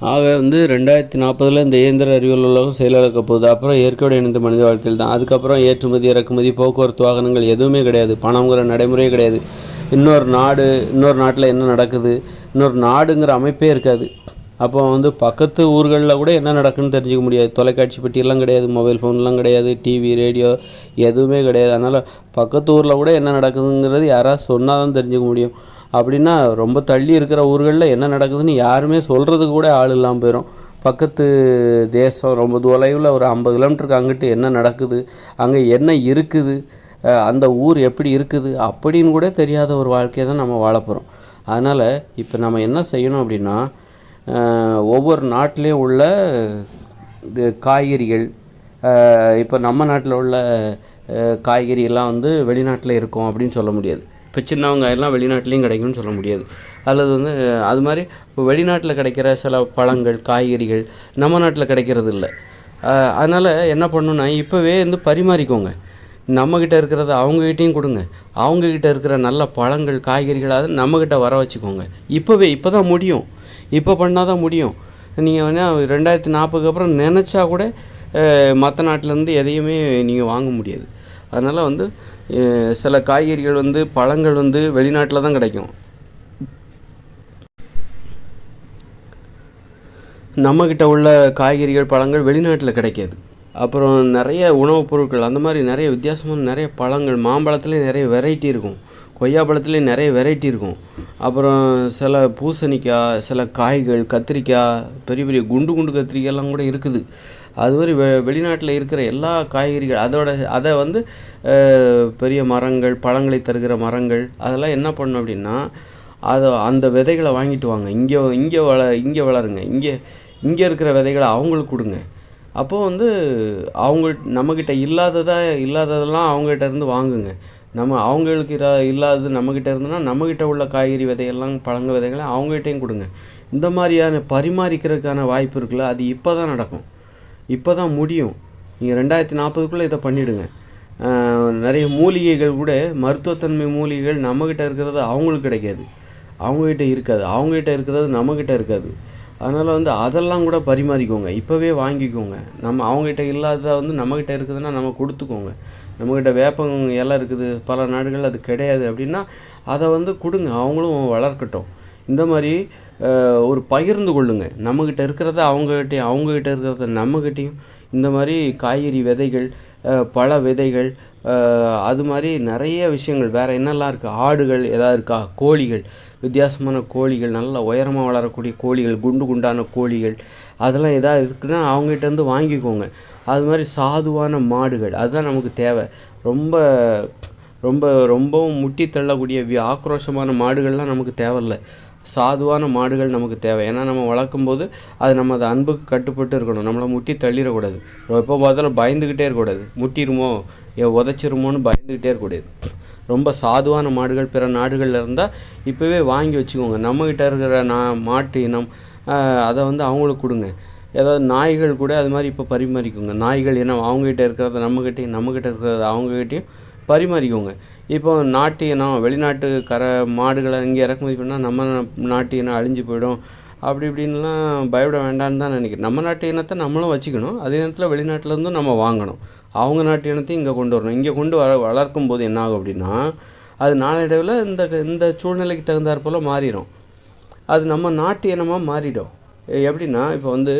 ஆக வந்து ரெண்டாயிரத்தி நாற்பதில் இந்த இயந்திர அறிவியல் உலகம் செயலிழக்க போகுது. அப்புறம் இயற்கையோடு இணைந்த மனித வாழ்க்கையில் தான். அதுக்கப்புறம் ஏற்றுமதி இறக்குமதி போக்குவரத்து வாகனங்கள் எதுவுமே கிடையாது. பணங்கிற நடைமுறையே கிடையாது. இன்னொரு நாடு இன்னொரு நாட்டில் என்ன நடக்குது? இன்னொரு நாடுங்கிற அமைப்பே இருக்காது. அப்போ வந்து பக்கத்து ஊர்களில் கூட என்ன நடக்குன்னு தெரிஞ்சுக்க முடியாது. தொலைக்காட்சி பெட்டியெல்லாம் கிடையாது. மொபைல் ஃபோன்லாம் கிடையாது. டிவி ரேடியோ எதுவுமே கிடையாது. அதனால் பக்கத்து ஊரில் கூட என்ன நடக்குதுங்கிறது யாராவது சொன்னால் தான் தெரிஞ்சுக்க முடியும். அப்படின்னா ரொம்ப தள்ளி இருக்கிற ஊர்களில் என்ன நடக்குதுன்னு யாருமே சொல்கிறதுக்கு கூட ஆள் இல்லாமல் போயிடும் பக்கத்து தேசம் ரொம்ப தொலைவில் ஒரு ஐம்பது கிலோமீட்டருக்கு அங்கிட்டு என்ன நடக்குது அங்கே என்ன இருக்குது அந்த ஊர் எப்படி இருக்குது அப்படின்னு கூட தெரியாத ஒரு வாழ்க்கையை தான் நம்ம வாழ போகிறோம் அதனால் இப்போ நம்ம என்ன செய்யணும் அப்படின்னா ஒவ்வொரு நாட்டிலையும் உள்ள காய்கறிகள் இப்போ நம்ம நாட்டில் உள்ள காய்கறியெல்லாம் வந்து வெளிநாட்டில் இருக்கும் அப்படின்னு சொல்ல முடியாது. இப்போ சின்ன எல்லாம் வெளிநாட்டிலையும் கிடைக்கும்னு சொல்ல முடியாது. அல்லது வந்து அது மாதிரி இப்போ வெளிநாட்டில் கிடைக்கிற சில பழங்கள் காய்கறிகள் நம்ம நாட்டில் கிடைக்கிறது இல்லை. அதனால் என்ன பண்ணணுன்னா இப்போவே வந்து பரிமாறிக்கோங்க. நம்மக்கிட்ட இருக்கிறத அவங்கக்கிட்டேயும் கொடுங்க. அவங்கக்கிட்ட இருக்கிற நல்ல பழங்கள் காய்கறிகளாவது நம்மக்கிட்ட வர வச்சுக்கோங்க. இப்போவே இப்போ தான் முடியும். இப்போ பண்ணால் தான் முடியும். நீங்கள் வந்து ரெண்டாயிரத்தி நாற்பதுக்கு அப்புறம் நினச்சா கூட மற்ற நாட்டிலேருந்து எதையுமே நீங்கள் வாங்க முடியாது. அதனால் வந்து சில காய்கறிகள் வந்து பழங்கள் வந்து வெளிநாட்டில் தான் கிடைக்கும். நம்மக்கிட்ட உள்ள காய்கறிகள் பழங்கள் வெளிநாட்டில் கிடைக்காது. அப்புறம் நிறைய உணவுப் பொருட்கள் அந்த மாதிரி நிறைய வித்தியாசமான நிறைய பழங்கள் மாம்பழத்துலேயே நிறைய வெரைட்டி இருக்கும். கொய்யாப்பழத்துலேயும் நிறைய வெரைட்டி இருக்கும். அப்புறம் சில பூசணிக்காய் சில காய்கள் கத்திரிக்காய் பெரிய பெரிய குண்டு குண்டு கத்திரிக்காயெல்லாம் கூட இருக்குது. அது மாதிரி வெ வெளிநாட்டில் இருக்கிற எல்லா காய்கறிகள் அதோட அதை வந்து பெரிய மரங்கள் பழங்களை தருகிற மரங்கள் அதெல்லாம் என்ன பண்ணும் அப்படின்னா அதை அந்த விதைகளை வாங்கிட்டு வாங்க. இங்கே இங்கே வள இங்கே வளருங்க. இங்கே இங்கே இருக்கிற விதைகளை அவங்களுக்கு கொடுங்க. அப்போது வந்து அவங்க நம்மக்கிட்ட இல்லாததாக இல்லாததெல்லாம் அவங்ககிட்ட இருந்து வாங்குங்க. நம்ம அவங்களுக்கு இர- இல்லாதது நம்மக்கிட்ட இருந்துன்னா நம்மக்கிட்ட உள்ள காய்கறி விதையெல்லாம் பழங்க விதைகளை அவங்ககிட்டையும் கொடுங்க. இந்த மாதிரியான பரிமாறிக்கிறதுக்கான வாய்ப்பு இருக்குல்ல அது இப்போ தான் நடக்கும். இப்போ தான் முடியும். நீங்கள் ரெண்டாயிரத்தி நாற்பதுக்குள்ளே இதை பண்ணிவிடுங்க நிறைய மூலிகைகள் கூட மருத்துவத்தன்மை மூலிகைகள் நம்மக்கிட்ட இருக்கிறது அவங்களுக்கு கிடைக்காது. அவங்கக்கிட்ட இருக்காது. அவங்கக்கிட்ட இருக்கிறது நம்மக்கிட்ட இருக்காது. அதனால் வந்து அதெல்லாம் கூட பரிமாறிக்கோங்க. இப்போவே வாங்கிக்கோங்க. நம்ம அவங்ககிட்ட இல்லாததாக வந்து நம்மக்கிட்ட இருக்குதுன்னா நம்ம கொடுத்துக்கோங்க. நம்மக்கிட்ட வேப்பம் இலை இருக்குது. பல நாடுகள் அது கிடையாது அப்படின்னா அதை வந்து கொடுங்க. அவங்களும் வளர்க்கட்டும். இந்த மாதிரி ஒரு பகிர்ந்து கொள்ளுங்கள் நம்மக்கிட்ட இருக்கிறத அவங்ககிட்டயும் அவங்ககிட்ட இருக்கிறத நம்மக்கிட்டையும் இந்த மாதிரி காய்கறி விதைகள் பழ விதைகள் அது மாதிரி நிறைய விஷயங்கள். வேறு என்னெல்லாம் இருக்குது ஆடுகள் எதாவது இருக்கா? கோழிகள். வித்தியாசமான கோழிகள் நல்ல உயரமாக வளரக்கூடிய கோழிகள் குண்டு குண்டான கோழிகள். அதெல்லாம் எதாவது இருக்குன்னா அவங்ககிட்டருந்து வாங்கிக்கோங்க. அது மாதிரி சாதுவான மாடுகள். அதுதான் நமக்கு தேவை. ரொம்ப ரொம்ப ரொம்பவும் முட்டி தள்ளக்கூடிய வி- ஆக்ரோஷமான மாடுகள்லாம் நமக்கு தேவையில்ல. சாதுவான மாடுகள் நமக்கு தேவை. ஏன்னா நம்ம வளர்க்கும் போது அது நம்ம அது அன்புக்கு கட்டுப்பட்டு இருக்கணும். நம்மளை முட்டி தள்ளிடக்கூடாது. எப்போ பார்த்தாலும் பயந்துக்கிட்டே இருக்கக்கூடாது. முட்டிடுமோ ஏ உதச்சிருமோன்னு பயந்துக்கிட்டே இருக்கக்கூடாது. ரொம்ப சாதுவான மாடுகள் பிற நாடுகளில் இருந்தால் இப்போவே வாங்கி வச்சுக்கோங்க. நம்மக்கிட்ட இருக்கிற நா மாட்டு இனம் அதை வந்து அவங்களுக்கு கொடுங்க. ஏதாவது நாய்கள் கூட அது மாதிரி இப்போ பரிமாறிக்கோங்க. நாய்கள் ஏன்னா அவங்ககிட்ட இருக்கிறத நம்மக்கிட்டையும் நம்மக்கிட்ட இருக்கிறத அவங்ககிட்டயும் பரிமாறிக்கோங்க. இப்போ நாட்டு இனம் வெளிநாட்டு கர மாடுகளை இங்கே இறக்குமதி பண்ணால் நம்ம நாட்டு இனம் அழிஞ்சு போயிடும். அப்படி இப்படின்லாம் பயப்பட வேண்டாம்னு தான் நினைக்கிறேன். நம்ம நாட்டு இனத்தை நம்மளும் வச்சுக்கணும். அதே நேரத்தில் வெளிநாட்டிலேருந்தும் நம்ம வாங்கணும். அவங்க நாட்டு இனத்தையும் இங்கே கொண்டு வரணும். இங்கே கொண்டு வர வளர்க்கும் போது என்ன ஆகும் அப்படின்னா அது நாளடைவில் இந்த இந்த சூழ்நிலைக்கு தகுந்தாற் போல் மாறிடும். அது நம்ம நாட்டு இனமாக மாறிடும். எப்படின்னா இப்போ வந்து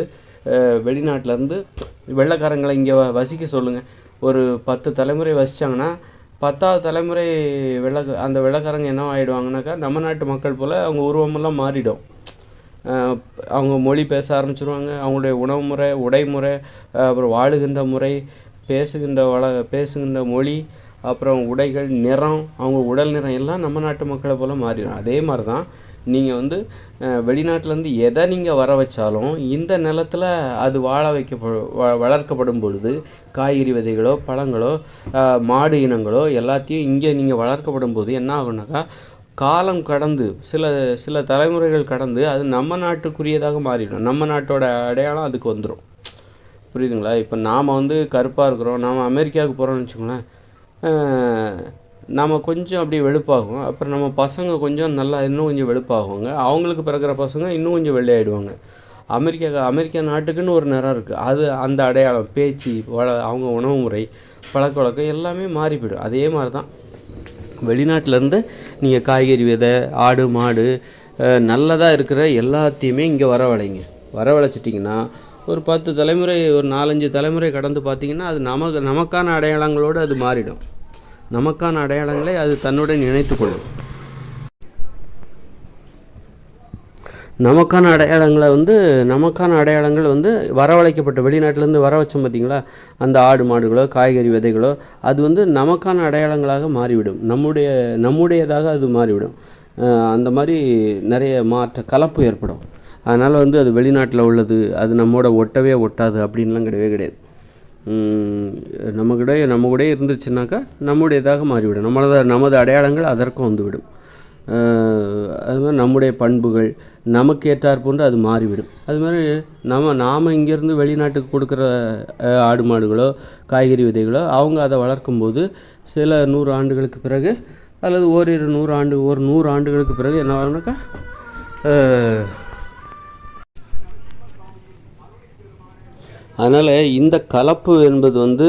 வெளிநாட்டிலேருந்து வெள்ளைக்காரங்களை இங்கே வசிக்க சொல்லுங்கள் ஒரு பத்து தலைமுறை வசித்தாங்கன்னா பத்தாவது தலைமுறை வெள்ளை அந்த வெள்ளைக்காரங்க என்ன ஆகிடுவாங்கனாக்கா நம்ம நாட்டு மக்கள் போல் அவங்க உருவமெல்லாம் மாறிடும். அவங்க மொழி பேச ஆரம்பிச்சிருவாங்க அவங்களுடைய உணவு முறை உடைமுறை அப்புறம் வாழுகின்ற முறை பேசுகின்ற வள பேசுகின்ற மொழி அப்புறம் உடைகள் நிறம் அவங்க உடல் நிறம் எல்லாம் நம்ம நாட்டு மக்களை போல் மாறிடும். அதே மாதிரி தான் நீங்கள் வந்து வெளிநாட்டிலேருந்து எதை நீங்கள் வர வச்சாலும் இந்த நிலத்தில் அது வாழ வைக்க வளர்க்கப்படும் பொழுது காய்கறி விதைகளோ பழங்களோ மாடு இனங்களோ எல்லாத்தையும் இங்கே நீங்கள் வளர்க்கப்படும் போது என்ன ஆகுனாக்கா காலம் கடந்து சில சில தலைமுறைகள் கடந்து அது நம்ம நாட்டுக்குரியதாக மாறிடும். நம்ம நாட்டோட அடையாளம் அதுக்கு வந்துடும் புரியுதுங்களா? இப்போ நாம் வந்து கருப்பாக இருக்கிறோம். நாம் அமெரிக்காவுக்கு போகிறோம்னு வச்சுக்கோங்களேன். நம்ம கொஞ்சம் அப்படியே வெளுப்பாகும். அப்புறம் நம்ம பசங்க கொஞ்சம் நல்லா இன்னும் கொஞ்சம் வெளுப்பாகுவாங்க அவங்களுக்கு பிறக்கிற பசங்க இன்னும் கொஞ்சம் வெள்ளையாயிடுவாங்க. அமெரிக்கா அமெரிக்கா நாட்டுக்குன்னு ஒரு நிறம் இருக்குது அது அந்த அடையாளம் பேச்சு வள அவங்க உணவு முறை பழக்க வழக்கம் எல்லாமே மாறி போயிடும் அதே மாதிரி தான் வெளிநாட்டிலேருந்து நீங்கள் காய்கறி விதை ஆடு மாடு நல்லதாக இருக்கிற எல்லாத்தையுமே இங்கே வரவழைங்க. வரவழைச்சிட்டிங்கன்னா ஒரு பத்து தலைமுறை ஒரு நாலஞ்சு தலைமுறை கடந்து பார்த்திங்கன்னா அது நமக்கு நமக்கான அடையாளங்களோடு அது மாறிடும். நமக்கான அடையாளங்களை அது தன்னுடன் இணைத்துக்கொள்ளும். நமக்கான அடையாளங்களை வந்து நமக்கான அடையாளங்கள் வந்து வரவழைக்கப்பட்ட வெளிநாட்டிலேருந்து வர வச்சோம் பார்த்தீங்களா? அந்த ஆடு மாடுகளோ காய்கறி விதைகளோ அது வந்து நமக்கான அடையாளங்களாக மாறிவிடும். நம்முடைய நம்முடையதாக அது மாறிவிடும். அந்த மாதிரி நிறைய மாற்ற கலப்பு ஏற்படும். அதனால் வந்து அது வெளிநாட்டில் உள்ளது அது நம்மோட ஒட்டவே ஒட்டாது அப்படின்லாம் கிடையவே கிடையாது. உம் நம்ம கூட இருந்துச்சுனாக்கா நம்முடையதாக மாறிவிடும். நம்மளது நமது அடையாளங்கள் அதற்கும் வந்துவிடும். அது மாதிரி நம்முடைய பண்புகள் நமக்கு ஏற்றார் போன்று அது மாறிவிடும். அது மாதிரி நம்ம நாம் இங்கேருந்து வெளிநாட்டுக்கு கொடுக்குற ஆடு மாடுகளோ காய்கறி விதைகளோ அவங்க அதை வளர்க்கும்போது சில நூறு ஆண்டுகளுக்கு பிறகு அல்லது ஓரிரு நூறு ஆண்டு ஒரு நூறு ஆண்டுகளுக்கு பிறகு என்ன ஆகுனாக்கா அதனால் இந்த கலப்பு என்பது வந்து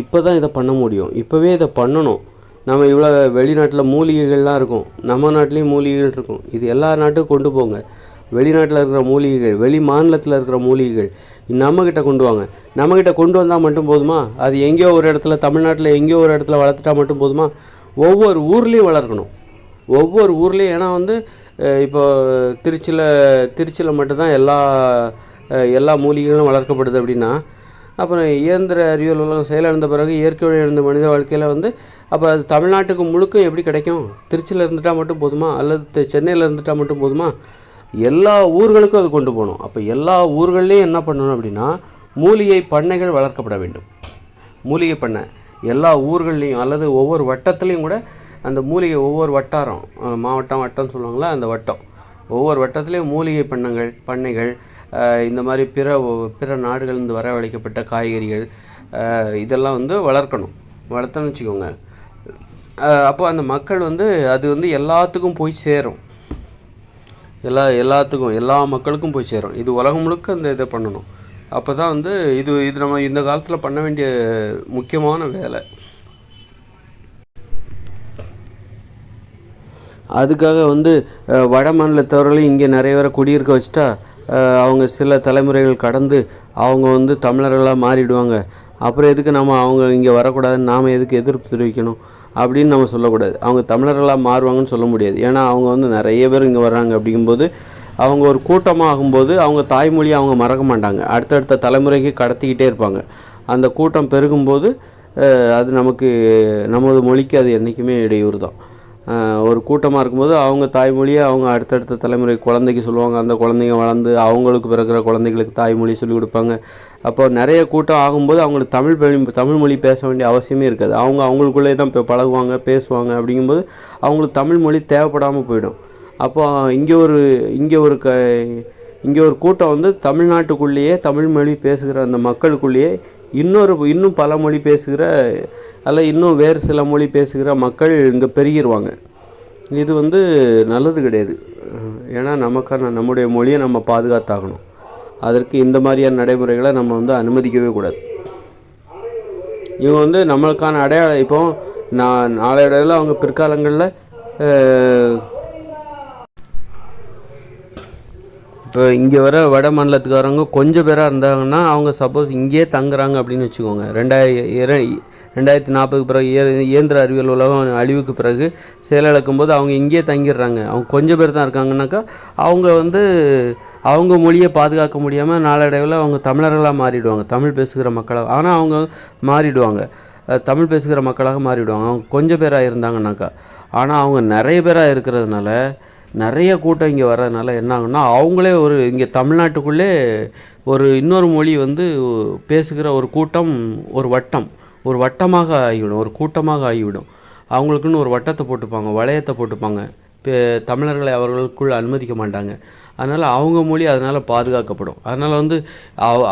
இப்போ தான் இதை பண்ண முடியும். இப்போவே இதை பண்ணணும். நம்ம இவ்வளோ வெளிநாட்டில் மூலிகைகள்லாம் இருக்கும். நம்ம நாட்டிலையும் மூலிகைகள் இருக்கும். இது எல்லா நாட்டுக்கும் கொண்டு போங்க. வெளிநாட்டில் இருக்கிற மூலிகைகள் வெளி மாநிலத்தில் இருக்கிற மூலிகைகள் நம்மக்கிட்ட கொண்டு வாங்க. நம்மக்கிட்ட கொண்டு வந்தால் மட்டும் போதுமா? அது எங்கேயோ ஒரு இடத்துல தமிழ்நாட்டில் எங்கேயோ ஒரு இடத்துல வளர்த்துட்டா மட்டும் போதுமா? ஒவ்வொரு ஊர்லேயும் வளர்க்கணும். ஒவ்வொரு ஊர்லேயும் ஏன்னா வந்து இப்போ திருச்சியில் திருச்சியில் மட்டும்தான் எல்லா எல்லா மூலிகைகளும் வளர்க்கப்படுது அப்படின்னா அப்புறம் இயந்திர அறிவியல் உலகம் செயலிழந்த பிறகு இயற்கையோடு எழுந்த மனித வாழ்க்கையில் வந்து அப்போ அது தமிழ்நாட்டுக்கு முழுக்க எப்படி கிடைக்கும்? திருச்சியில் இருந்துட்டா மட்டும் போதுமா? அல்லது சென்னையில் இருந்துட்டா மட்டும் போதுமா? எல்லா ஊர்களுக்கும் அது கொண்டு போகணும். அப்போ எல்லா ஊர்கள்லேயும் என்ன பண்ணணும் அப்படின்னா மூலிகை பண்ணைகள் வளர்க்கப்பட வேண்டும். மூலிகை பண்ணை எல்லா ஊர்கள்லேயும் அல்லது ஒவ்வொரு வட்டத்துலேயும் கூட அந்த மூலிகை ஒவ்வொரு வட்டாரம் மாவட்டம் வட்டம்னு சொல்லுவாங்களா அந்த வட்டம். ஒவ்வொரு வட்டத்துலேயும் மூலிகை பண்ணங்கள் பண்ணைகள் இந்த மாதிரி பிற பிற நாடுகள்லேருந்து வரவழைக்கப்பட்ட காய்கறிகள் இதெல்லாம் வந்து வளர்க்கணும். வளர்த்தோன்னு வச்சுக்கோங்க. அப்போ அந்த மக்கள் வந்து அது வந்து எல்லாத்துக்கும் போய் சேரும். எல்லா எல்லாத்துக்கும் எல்லா மக்களுக்கும் போய் சேரும். இது உலகம் முழுக்க அந்த இதை பண்ணணும். அப்போ தான் வந்து இது இது நம்ம இந்த காலத்தில் பண்ண வேண்டிய முக்கியமான வேலை. அதுக்காக வந்து வட மாநிலத்தவர்களையும் இங்கே நிறைய பேரை குடியிருக்க வச்சுட்டா அவங்க சில தலைமுறைகள் கடந்து அவங்க வந்து தமிழர்களாக மாறிடுவாங்க. அப்புறம் எதுக்கு நம்ம அவங்க இங்கே வரக்கூடாதுன்னு நாம் எதுக்கு எதிர்ப்பு தெரிவிக்கணும் அப்படின்னு நம்ம சொல்லக்கூடாது. அவங்க தமிழர்களாக மாறுவாங்கன்னு சொல்ல முடியாது. ஏன்னா அவங்க வந்து நிறைய பேர் இங்கே வர்றாங்க அப்படிங்கும்போது அவங்க ஒரு கூட்டமாக ஆகும்போது அவங்க தாய்மொழியை அவங்க மறக்க மாட்டாங்க. அடுத்தடுத்த தலைமுறைக்கு கடத்திக்கிட்டே இருப்பாங்க. அந்த கூட்டம் பெருகும்போது அது நமக்கு நமது மொழிக்கு அது என்றைக்குமே இடையூறு தான் ஒரு கூட்டமாக இருக்கும்போது அவங்க தாய்மொழியை அவங்க அடுத்தடுத்த தலைமுறை குழந்தைக்கு சொல்லுவாங்க. அந்த குழந்தைங்க வளர்ந்து அவங்களுக்கு பிறக்கிற குழந்தைகளுக்கு தாய்மொழி சொல்லிக் கொடுப்பாங்க. அப்போ நிறைய கூட்டம் ஆகும்போது அவங்களுக்கு தமிழ் தமிழ் மொழி பேச வேண்டிய அவசியமே இருக்காது. அவங்க அவங்களுக்குள்ளே தான் இப்போ பழகுவாங்க பேசுவாங்க அப்படிங்கும்போது அவங்களுக்கு தமிழ் மொழி தேவைப்படாமல் போயிடும். அப்போ இங்கே ஒரு இங்கே ஒரு க இங்கே ஒரு கூட்டம் வந்து தமிழ்நாட்டுக்குள்ளேயே தமிழ் மொழி பேசுகிற அந்த மக்களுக்குள்ளேயே இன்னொரு இன்னும் பல மொழி பேசுகிற அல்ல இன்னும் வேறு சில மொழி பேசுகிற மக்கள் இங்கே பெருகிருவாங்க. இது வந்து நல்லது கிடையாது. ஏன்னா நமக்கான நம்முடைய மொழியை நம்ம பாதுகாத்தாகணும். அதற்கு இந்த மாதிரியான நடைமுறைகளை நம்ம வந்து அனுமதிக்கவே கூடாது. இவங்க வந்து நம்மளுக்கான அடையாளம் இப்போ நான் நாளையிடையில் அவங்க பிற்காலங்களில் இப்போ இங்கே வர வட மாநிலத்துக்காரங்க கொஞ்சம் பேராக இருந்தாங்கன்னா அவங்க சப்போஸ் இங்கேயே தங்குறாங்க அப்படின்னு வச்சுக்கோங்க. ரெண்டாயிரம் ரெண்டாயிரத்தி நாற்பதுக்கு பிறகு இய இயந்திர அறிவியல் உலகம் அழிவுக்கு பிறகு செயலிழக்கும் போது அவங்க இங்கேயே தங்கிடுறாங்க. அவங்க கொஞ்சம் பேர் தான் இருக்காங்கனாக்கா அவங்க வந்து அவங்க மொழியை பாதுகாக்க முடியாமல் நாளடைவில் அவங்க தமிழர்களாக மாறிடுவாங்க. தமிழ் பேசுகிற மக்களாக ஆனால் அவங்க மாறிடுவாங்க. தமிழ் பேசுகிற மக்களாக மாறிடுவாங்க. அவங்க கொஞ்சம் பேராக இருந்தாங்கனாக்கா ஆனால் அவங்க நிறைய பேராக இருக்கிறதுனால நிறைய கூட்டம் இங்கே வர்றதுனால என்னாகும்னா அவங்களே ஒரு இங்கே தமிழ்நாட்டுக்குள்ளே ஒரு இன்னொரு மொழி வந்து பேசுகிற ஒரு கூட்டம் ஒரு வட்டம் ஒரு வட்டமாக ஆகிவிடும் ஒரு கூட்டமாக ஆகிவிடும். அவங்களுக்குன்னு ஒரு வட்டத்தை போட்டுப்பாங்க வளையத்தை போட்டுப்பாங்க. இப்போ தமிழர்களை அவர்களுக்குள் அனுமதிக்க மாட்டாங்க. அதனால் அவங்க மொழி அதனால் பாதுகாக்கப்படும். அதனால் வந்து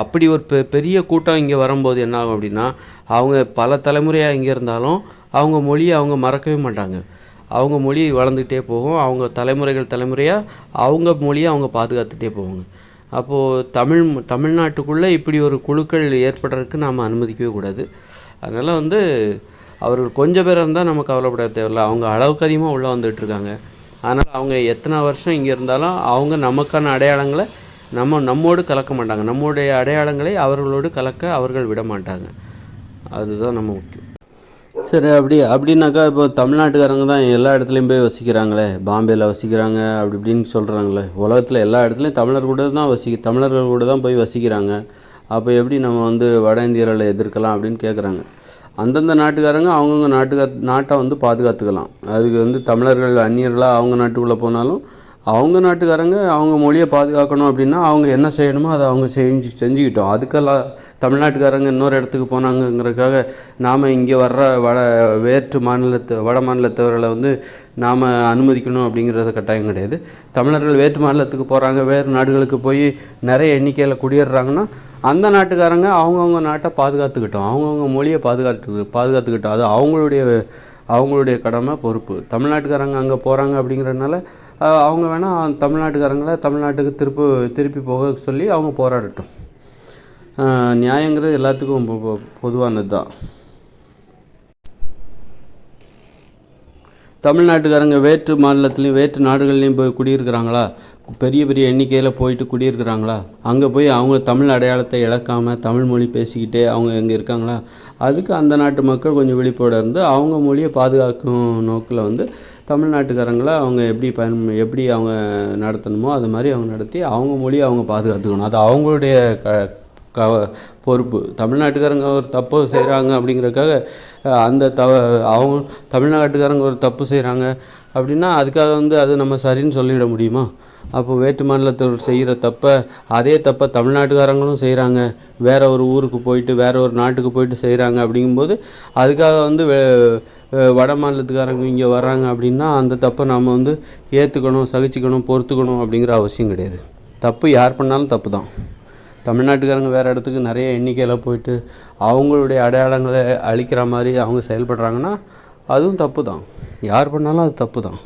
அப்படி ஒரு பெ பெரிய கூட்டம் இங்கே வரும்போது என்ன ஆகும் அப்படின்னா அவங்க பல தலைமுறையாக இங்கே இருந்தாலும் அவங்க மொழியை அவங்க மறக்கவே மாட்டாங்க. அவங்க மொழி வளர்ந்துக்கிட்டே போகும். அவங்க தலைமுறைகள் தலைமுறையாக அவங்க மொழியை அவங்க பாதுகாத்துட்டே போவாங்க. அப்போது தமிழ் தமிழ்நாட்டுக்குள்ளே இப்படி ஒரு குழுக்கள் ஏற்படுறதுக்கு நாம் அனுமதிக்கவே கூடாது. அதனால் வந்து அவர்கள் கொஞ்சம் பேர் இருந்தால் நம்ம கவலைப்பட தேவையில்ல. அவங்க அளவுக்கு அதிகமாக உள்ளே வந்துட்டுருக்காங்க அதனால் அவங்க எத்தனை வருஷம் இங்கே இருந்தாலும் அவங்க நமக்கான அடையாளங்களை நம்ம நம்மோடு கலக்க மாட்டாங்க. நம்முடைய அடையாளங்களை அவர்களோடு கலக்க அவர்கள் விட மாட்டாங்க. அதுதான் நம்ம முக்கியம். சரி அப்படி அப்படின்னாக்கா இப்போ தமிழ்நாட்டுக்காரங்க தான் எல்லா இடத்துலையும் போய் வசிக்கிறாங்களே. பாம்பேயில் வசிக்கிறாங்க அப்படி இப்படின்னு சொல்கிறாங்களே உலகத்தில் எல்லா இடத்துலையும் தமிழர் கூட தான் வசிக்க தமிழர்கள் கூட தான் போய் வசிக்கிறாங்க. அப்போ எப்படி நம்ம வந்து வட இந்தியர்களை எதிர்க்கலாம் அப்படின்னு கேட்குறாங்க அந்தந்த நாட்டுக்காரங்க அவங்கவுங்க நாட்டுக்கா நாட்டை வந்து பாதுகாத்துக்கலாம். அதுக்கு வந்து தமிழர்கள் அந்நியர்களாக அவங்க நாட்டுக்குள்ளே போனாலும் அவங்க நாட்டுக்காரங்க அவங்க மொழியை பாதுகாக்கணும் அப்படின்னா அவங்க என்ன செய்யணுமோ அதை அவங்க செஞ்சு செஞ்சுக்கிட்டோம். அதுக்கெல்லாம் தமிழ்நாட்டுக்காரங்க இன்னொரு இடத்துக்கு போனாங்கங்கிறதுக்காக நாம் இங்கே வர்ற வட வேற்று மாநிலத்து வட மாநிலத்தவர்களை வந்து நாம் அனுமதிக்கணும் அப்படிங்கிறது கட்டாயம் கிடையாது. தமிழர்கள் வேற்று மாநிலத்துக்கு போகிறாங்க வேறு நாடுகளுக்கு போய் நிறைய எண்ணிக்கையில் குடியேறுறாங்கன்னா அந்த நாட்டுக்காரங்க அவங்கவுங்க நாட்டை பாதுகாத்துக்கிட்டோம். அவங்கவுங்க மொழியை பாதுகாத்து பாதுகாத்துக்கிட்டோம். அது அவங்களுடைய அவங்களுடைய கடமை பொறுப்பு. தமிழ்நாட்டுக்காரங்க அங்கே போகிறாங்க அப்படிங்கிறதுனால அவங்க வேணால் தமிழ்நாட்டுக்காரங்களை தமிழ்நாட்டுக்கு திருப்பி திருப்பி போக சொல்லி அவங்க போராடட்டும். நியாயங்கிறது எல்லாத்துக்கும் பொதுவானது தான் தமிழ்நாட்டுக்காரங்க வேற்று மாநிலத்துலேயும் வேற்று நாடுகள்லேயும் போய் குடியிருக்கிறாங்களா? பெரிய பெரிய எண்ணிக்கையில் போயிட்டு குடியிருக்கிறாங்களா? அங்கே போய் அவங்க தமிழ் அடையாளத்தை இழக்காமல் தமிழ் மொழி பேசிக்கிட்டே அவங்க எங்கே இருக்காங்களா? அதுக்கு அந்த நாட்டு மக்கள் கொஞ்சம் விழிப்போடு இருந்து அவங்க மொழியை பாதுகாக்கும் நோக்கில் வந்து தமிழ்நாட்டுக்காரங்களை அவங்க எப்படி பயன் எப்படி அவங்க நடத்தணுமோ அது மாதிரி அவங்க நடத்தி அவங்க மொழியை அவங்க பாதுகாத்துக்கணும். அது அவங்களுடைய க க பொறுப்பு. தமிழ்நாட்டுக்காரங்க ஒரு தப்பு செய்கிறாங்க அப்படிங்கிறதுக்காக அந்த தவ அவங்க தமிழ்நாட்டுக்காரங்க ஒரு தப்பு செய்கிறாங்க அப்படின்னா அதுக்காக வந்து அது நம்ம சரின்னு சொல்லிட முடியுமா? அப்போ வேற்று மாநிலத்தில் செய்கிற தப்பை அதே தப்பை தமிழ்நாட்டுக்காரங்களும் செய்கிறாங்க வேற ஒரு ஊருக்கு போயிட்டு வேற ஒரு நாட்டுக்கு போயிட்டு செய்கிறாங்க அப்படிங்கும்போது அதுக்காக வந்து வட மாநிலத்துக்காரங்க இங்கே வர்றாங்க அப்படின்னா அந்த தப்பை நாம் வந்து ஏற்றுக்கணும் சகிச்சுக்கணும் பொறுத்துக்கணும் அப்படிங்கிற அவசியம் கிடையாது. தப்பு யார் பண்ணாலும் தப்பு தான் தமிழ்நாட்டுக்காரங்க வேறு இடத்துக்கு நிறைய எண்ணிக்கையில் போயிட்டு அவங்களுடைய அடையாளங்களை அழிக்கிற மாதிரி அவங்க செயல்படுறாங்கன்னா அதுவும் தப்பு தான் யார் பண்ணாலும் அது தப்பு தான்